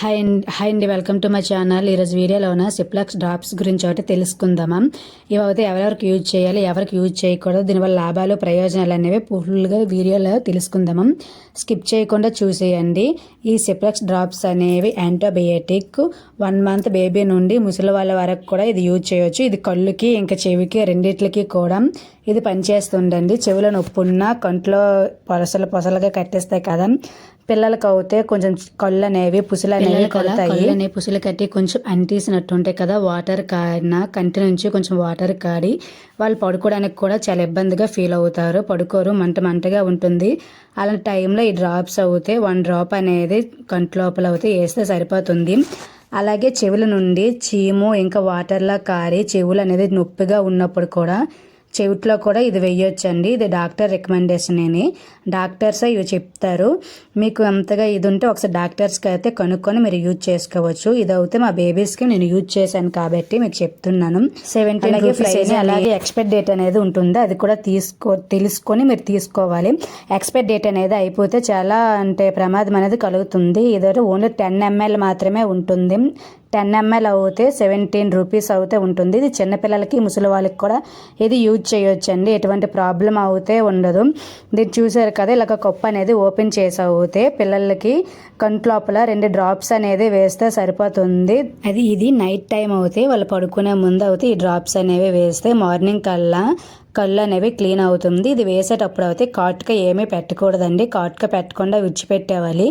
Hi and hi అండి welcome to my channel ఈరోజు వీడియోలోన సిప్లక్స్ డ్రాప్స్ గురించి ఒకటి తెలుసుకుందామా? ఇవైతే ఎవరెవరికి యూజ్ చేయాలి ఎవరికి యూజ్ చేయకూడదు దీనివల్ల లాభాలు ప్రయోజనాలు అనేవి ఫుల్గా వీడియోలో తెలుసుకుందామా? స్కిప్ చేయకుండా చూసేయండి. ఈ సిప్లక్స్ డ్రాప్స్ అనేవి యాంటీబయాటిక్ వన్ మంత్ బేబీ నుండి ముసలి వాళ్ళ వరకు కూడా ఇది యూజ్ చేయవచ్చు ఇది కళ్ళుకి ఇంకా చెవికి రెండిట్లకి కూడా ఇది పనిచేస్తుండండి చెవుల నొప్పి ఉన్న కంట్లో పొసలు పొసలుగా కట్టేస్తాయి కదా. పిల్లలకి అయితే కొంచెం కళ్ళు అనేవి పుసులు అనేవి కడతాయి అనేవి పుసులు కట్టి కొంచెం అంటీసినట్టు ఉంటాయి కదా వాటర్ కాడిన కంటి నుంచి కొంచెం వాటర్ కాడి వాళ్ళు పడుకోవడానికి కూడా చాలా ఇబ్బందిగా ఫీల్ అవుతారు. పడుకోరు మంట మంటగా ఉంటుంది. అలాంటి టైంలో ఈ డ్రాప్స్ అవుతే వన్ డ్రాప్ అనేది కంటి లోపల అవుతే వేస్తే సరిపోతుంది. అలాగే చెవుల నుండి చీము ఇంకా వాటర్లా కారి చెవులు అనేది నొప్పిగా ఉన్నప్పుడు కూడా చెవిట్లో కూడా ఇది వేయొచ్చండి. ఇది డాక్టర్ రికమెండేషన్ అని డాక్టర్స్ ఇవి చెప్తారు. మీకు అంతగా ఇది ఉంటే ఒకసారి డాక్టర్స్కి అయితే కనుక్కొని మీరు యూజ్ చేసుకోవచ్చు. ఇది అయితే మా బేబీస్కి నేను యూజ్ చేశాను కాబట్టి మీకు చెప్తున్నాను. సెవెంటీ రూపీస్ అలాగే ఎక్స్పైర్ డేట్ అనేది ఉంటుంది. అది కూడా తీసుకో తెలుసుకొని మీరు తీసుకోవాలి. ఎక్స్పైర్ డేట్ అనేది అయిపోతే చాలా అంటే ప్రమాదం అనేది కలుగుతుంది. ఇదైతే ఓన్లీ టెన్ ఎంఎల్ మాత్రమే ఉంటుంది. టెన్ ఎంఎల్ అవుతే సెవెంటీన్ రూపీస్ అవుతే ఉంటుంది. ఇది చిన్నపిల్లలకి ముసలి వాళ్ళకి కూడా ఇది యూజ్ చేయొచ్చండి. ఎటువంటి ప్రాబ్లం అవుతే ఉండదు. దీన్ని చూసారు కదా ఇలాగ కప్పు అనేది ఓపెన్ చేసి అవుతే పిల్లలకి కంటి లోపల రెండు డ్రాప్స్ అనేది వేస్తే సరిపోతుంది. అది ఇది నైట్ టైం అవుతే వాళ్ళు పడుకునే ముందు అవుతే ఈ డ్రాప్స్ అనేవి వేస్తే మార్నింగ్ కల్లా కళ్ళు అనేవి క్లీన్ అవుతుంది. ఇది వేసేటప్పుడు అయితే కాటుక ఏమీ పెట్టకూడదండి. కాటుక పెట్టకుండా విడిచిపెట్టేవాలి.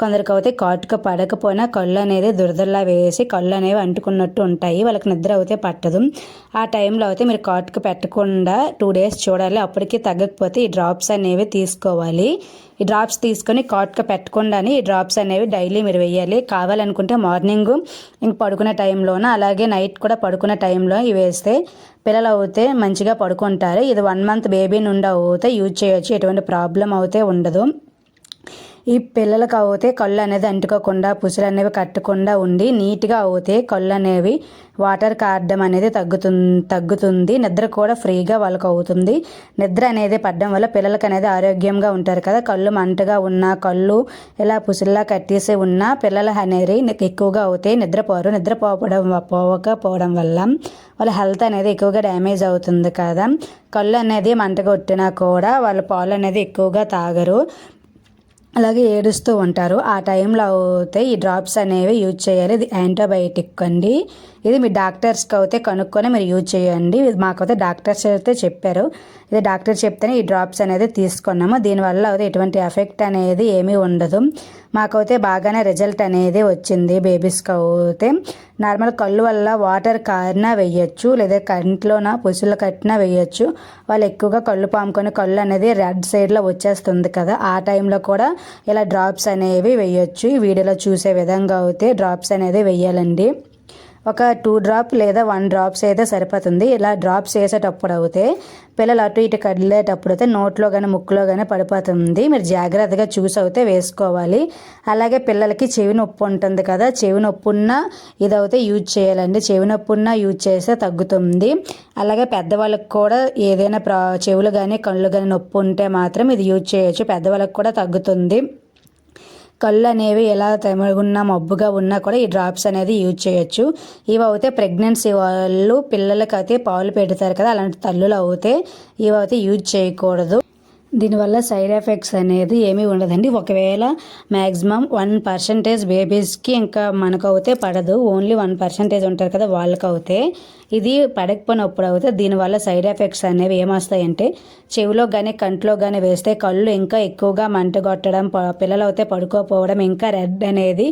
కొందరికి అయితే కాటుక పడకపోయినా కళ్ళు అనేది దురదల్లా వేసి కళ్ళు అనేవి అంటుకున్నట్టు ఉంటాయి. వాళ్ళకి నిద్ర అయితే పట్టదు. ఆ టైంలో అయితే మీరు కాటుక పెట్టకుండా టూ డేస్ చూడాలి. అప్పటికి తగ్గకపోతే ఈ డ్రాప్స్ అనేవి తీసుకోవాలి. ఈ డ్రాప్స్ తీసుకొని కాట్గా పెట్టకుండా ఈ డ్రాప్స్ అనేవి డైలీ మీరు వేయాలి. కావాలనుకుంటే మార్నింగ్ ఇంక పడుకునే టైంలోన అలాగే నైట్ కూడా పడుకునే టైంలో ఇవి వేస్తే పిల్లలు అవుతే మంచిగా పడుకుంటారు. ఇది వన్ మంత్ బేబీ నుండి అవుతే యూజ్ చేయొచ్చు. ఎటువంటి ప్రాబ్లం అయితే ఉండదు. ఈ పిల్లలకు అవుతే కళ్ళు అనేది అంటుకోకుండా పుసులు అనేవి కట్టకుండా ఉండి నీట్గా అవుతే కళ్ళు అనేవి వాటర్ కారడం అనేది తగ్గుతు తగ్గుతుంది. నిద్ర కూడా ఫ్రీగా వాళ్ళకు అవుతుంది. నిద్ర అనేది పడడం వల్ల పిల్లలకి అనేది ఆరోగ్యంగా ఉంటారు కదా. కళ్ళు మంటగా ఉన్న కళ్ళు ఇలా పుసుల్లా కట్టేసి ఉన్న పిల్లలు అనేది ఎక్కువగా అవుతాయి నిద్రపోరు నిద్రపోవడం పోవకపోవడం వల్ల వాళ్ళ హెల్త్ అనేది ఎక్కువగా డ్యామేజ్ అవుతుంది కదా. కళ్ళు అనేది మంట కొట్టినా కూడా వాళ్ళ పాలు అనేది ఎక్కువగా తాగరు. అలాగే ఏడుస్తూ ఉంటారు. ఆ టైంలో అయితే ఈ డ్రాప్స్ అనేవి యూజ్ చేయాలి. ఇది యాంటీబయాటిక్ అండి. ఇది మీ డాక్టర్స్కి అయితే కనుక్కొని మీరు యూజ్ చేయండి. ఇది మాకైతే డాక్టర్స్ అయితే చెప్పారు. ఇది డాక్టర్ చెప్తేనే ఈ డ్రాప్స్ అనేది తీసుకున్నాము. దీనివల్ల అయితే ఎటువంటి ఎఫెక్ట్ అనేది ఏమీ ఉండదు. మాకైతే బాగానే రిజల్ట్ అనేది వచ్చింది బేబీస్కి అయితే. నార్మల్ కళ్ళు వల్ల వాటర్ కారినా వేయచ్చు. లేదా కంట్లోన పుసులు కట్టినా వేయచ్చు. వాళ్ళు ఎక్కువగా కళ్ళు పాముకొని కళ్ళు అనేది రెడ్ సైడ్లో వచ్చేస్తుంది కదా. ఆ టైంలో కూడా ఇలా డ్రాప్స్ అనేవి వేయచ్చు. ఈ వీడియోలో చూసే విధంగా అయితే డ్రాప్స్ అనేది వేయాలండి. ఒక టూ డ్రాప్ లేదా వన్ డ్రాప్స్ అయితే సరిపోతుంది. ఇలా డ్రాప్స్ వేసేటప్పుడు అయితే పిల్లలు అటు ఇటు కదిలేటప్పుడు అయితే నోట్లో కానీ ముక్కులో కానీ పడిపోతుంది. మీరు జాగ్రత్తగా చూసి అయితే వేసుకోవాలి. అలాగే పిల్లలకి చెవి నొప్పి ఉంటుంది కదా చెవి నొప్పి ఉన్న ఇదైతే యూజ్ చేయాలండి. చెవి నొప్పి ఉన్న యూజ్ చేస్తే తగ్గుతుంది. అలాగే పెద్దవాళ్ళకి కూడా ఏదైనా ప్రా చెవులు కానీ కళ్ళు కానీ నొప్పి ఉంటే మాత్రం ఇది యూజ్ చేయొచ్చు. పెద్దవాళ్ళకి కూడా తగ్గుతుంది. కళ్ళు అనేవి ఎలా తెమగున్నా మబ్బుగా ఉన్నా కూడా ఈ డ్రాప్స్ అనేది యూజ్ చేయొచ్చు. ఇవి అయితే ప్రెగ్నెన్సీ వాళ్ళు పిల్లలకి అయితే పాలు పెడతారు కదా అలాంటి తల్లులు అయితే ఇవి అయితే యూజ్ చేయకూడదు. దీనివల్ల సైడ్ ఎఫెక్ట్స్ అనేది ఏమీ ఉండదండి. ఒకవేళ మ్యాక్సిమం వన్ పర్సంటేజ్ బేబీస్కి ఇంకా మనకు అయితే పడదు. ఓన్లీ వన్ పర్సంటేజ్ ఉంటారు కదా వాళ్ళకి అయితే ఇది పడకపోయినప్పుడు అయితే దీనివల్ల సైడ్ ఎఫెక్ట్స్ అనేవి ఏమొస్తాయంటే చెవిలో కానీ కంట్లో కానీ వేస్తే కళ్ళు ఇంకా ఎక్కువగా మంట కొట్టడం పిల్లలు అయితే పడుకోపోవడం ఇంకా రెడ్ అనేది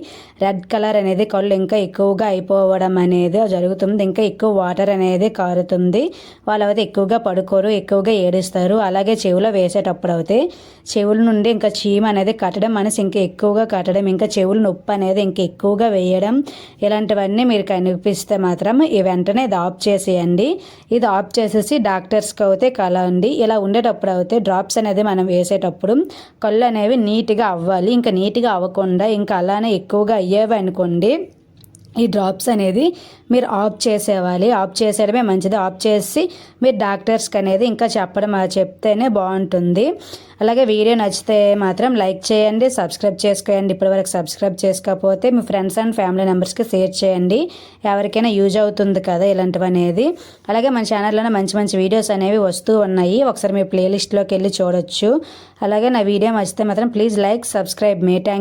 రెడ్ కలర్ అనేది కళ్ళు ఇంకా ఎక్కువగా అయిపోవడం అనేది జరుగుతుంది. ఇంకా ఎక్కువ వాటర్ అనేది కారుతుంది. వాళ్ళు అయితే ఎక్కువగా పడుకోరు ఎక్కువగా ఏడుస్తారు. అలాగే చెవిలో వేసేటప్పుడు అప్పుడు అయితే చెవుల నుండి ఇంకా చీమ అనేది కట్టడం మనసు ఇంకా ఎక్కువగా కట్టడం ఇంకా చెవులు నొప్పి అనేది ఇంకా ఎక్కువగా వేయడం ఇలాంటివన్నీ మీరు కనిపిస్తే మాత్రం ఈ వెంటనే ఇది ఆఫ్ చేసేయండి. ఇది ఆఫ్ చేసేసి డాక్టర్స్కి అయితే కలవండి. ఇలా ఉండేటప్పుడు అయితే డ్రాప్స్ అనేది మనం వేసేటప్పుడు కళ్ళు అనేవి నీట్గా అవ్వాలి. ఇంకా నీట్గా అవ్వకుండా ఇంకా అలానే ఎక్కువగా అయ్యేవి అనుకోండి ఈ డ్రాప్స్ అనేది మీరు ఆఫ్ చేసేవాలి ఆఫ్ చేసేయడమే మంచిది. ఆఫ్ చేసి మీరు డాక్టర్స్కి అనేది ఇంకా చెప్పడం చెప్తేనే బాగుంటుంది. అలాగే వీడియో నచ్చితే మాత్రం లైక్ చేయండి సబ్స్క్రైబ్ చేసుకోండి ఇప్పటివరకు సబ్స్క్రైబ్ చేసుకోకపోతే మీ ఫ్రెండ్స్ అండ్ ఫ్యామిలీ మెంబర్స్కి షేర్ చేయండి. ఎవరికైనా యూజ్ అవుతుంది కదా ఇలాంటివి అనేది. అలాగే మన ఛానల్లోనే మంచి మంచి వీడియోస్ అనేవి వస్తూ ఉన్నాయి. ఒకసారి మీ ప్లేలిస్ట్లోకి వెళ్ళి చూడొచ్చు. అలాగే నా వీడియో నచ్చితే మాత్రం ప్లీజ్ లైక్ సబ్స్క్రైబ్ మీ థ్యాంక్